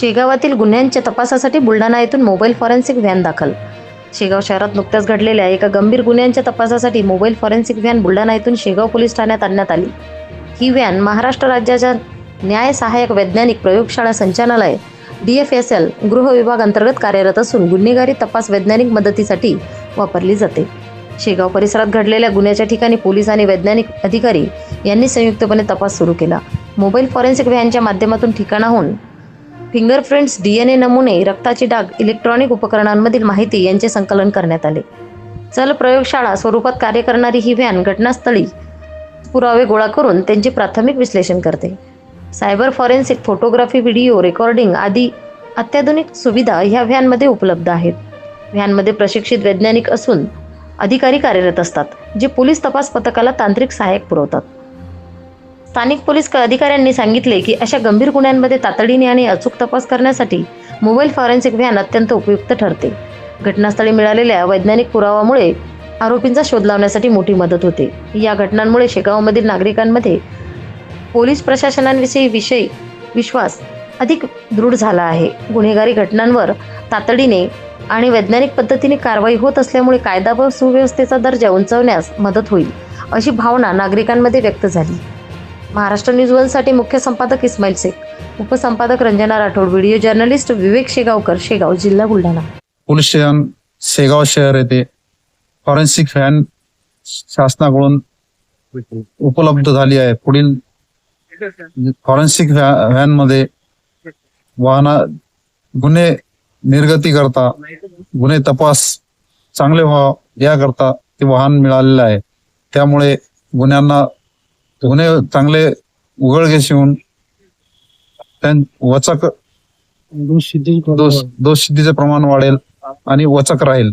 शेगावातील गुन्ह्यांच्या तपासासाठी बुलढाणा येथून मोबाईल फॉरेन्सिक व्हॅन दाखल. शेगाव शहरात नुकत्याच घडलेल्या एका गंभीर गुन्ह्यांच्या तपासासाठी मोबाईल फॉरेन्सिक व्हॅन बुलढाणा येथून शेगाव पोलीस ठाण्यात आणण्यात आली. ही व्हॅन महाराष्ट्र राज्याच्या न्याय सहाय्यक वैज्ञानिक प्रयोगशाळा संचालनालय डी एफ एस एल गृह विभाग अंतर्गत कार्यरत असून गुन्हेगारी तपास वैज्ञानिक मदतीसाठी वापरली जाते. शेगाव परिसरात घडलेल्या गुन्ह्याच्या ठिकाणी पोलीस आणि वैज्ञानिक अधिकारी यांनी संयुक्तपणे तपास सुरू केला. मोबाईल फॉरेन्सिक व्हॅनच्या माध्यमातून ठिकाणाहून फिंगरप्रिंट्स डी एन ए नमुने रक्ताची डाग इलेक्ट्रॉनिक उपकरणांमधील माहिती यांचे संकलन करण्यात आले. चल प्रयोगशाळा स्वरूपात कार्य करणारी ही व्हॅन घटनास्थळी पुरावे गोळा करून त्यांचे प्राथमिक विश्लेषण करते. Cyber forensic photography video recording आदी अत्याधुनिक सुविधा ह्या व्हॅनमध्ये उपलब्ध आहेत. व्हॅनमध्ये प्रशिक्षित वैज्ञानिक असून अधिकारी कार्यरत असतात जे पोलीस तपास पथकाला तांत्रिक सहाय्यक पुरवतात. स्थानिक पोलीस अधिकाऱ्यांनी सांगितले की अशा गंभीर गुन्ह्यांमध्ये तातडीने आणि अचूक तपास करण्यासाठी मोबाईल फॉरेन्सिक व्हॅन अत्यंत उपयुक्त ठरते. घटनास्थळी मिळालेल्या वैज्ञानिक पुरावामुळे आरोपींचा शोध लावण्यासाठी मोठी मदत होते. या घटनांमुळे शेगावमधील नागरिकांमध्ये पोलीस प्रशासनांविषयी विषय विश्वास अधिक दृढ झाला आहे. गुन्हेगारी घटनांवर तातडीने आणि वैज्ञानिक पद्धतीने कारवाई होत असल्यामुळे कायदा व सुव्यवस्थेचा दर्जा उंचावण्यास मदत होईल अशी भावना नागरिकांमध्ये व्यक्त झाली. महाराष्ट्र न्यूज वनसाठी मुख्य संपादक इस्माईल शेख उपसंपादक रंजना राठोड व्हिडिओ जर्नलिस्ट विवेक शेगावकर शेगाव जिल्हा बुलढाणा. पोलीस स्टेशन शेगाव शहर येथे फॉरेन्सिक व्हॅन शासनाकडून उपलब्ध झाली आहे. पुढील फॉरेन्सिक व्हॅनमध्ये वाहना गुन्हे निर्गती करता गुन्हे तपास चांगले व्हाव याकरता ते वाहन मिळालेलं आहे. त्यामुळे गुन्ह्यांना गुन्हे चांगले उघडकीस येऊन त्यां वचक दोष दोष सिद्धीचे प्रमाण वाढेल आणि वचक राहील.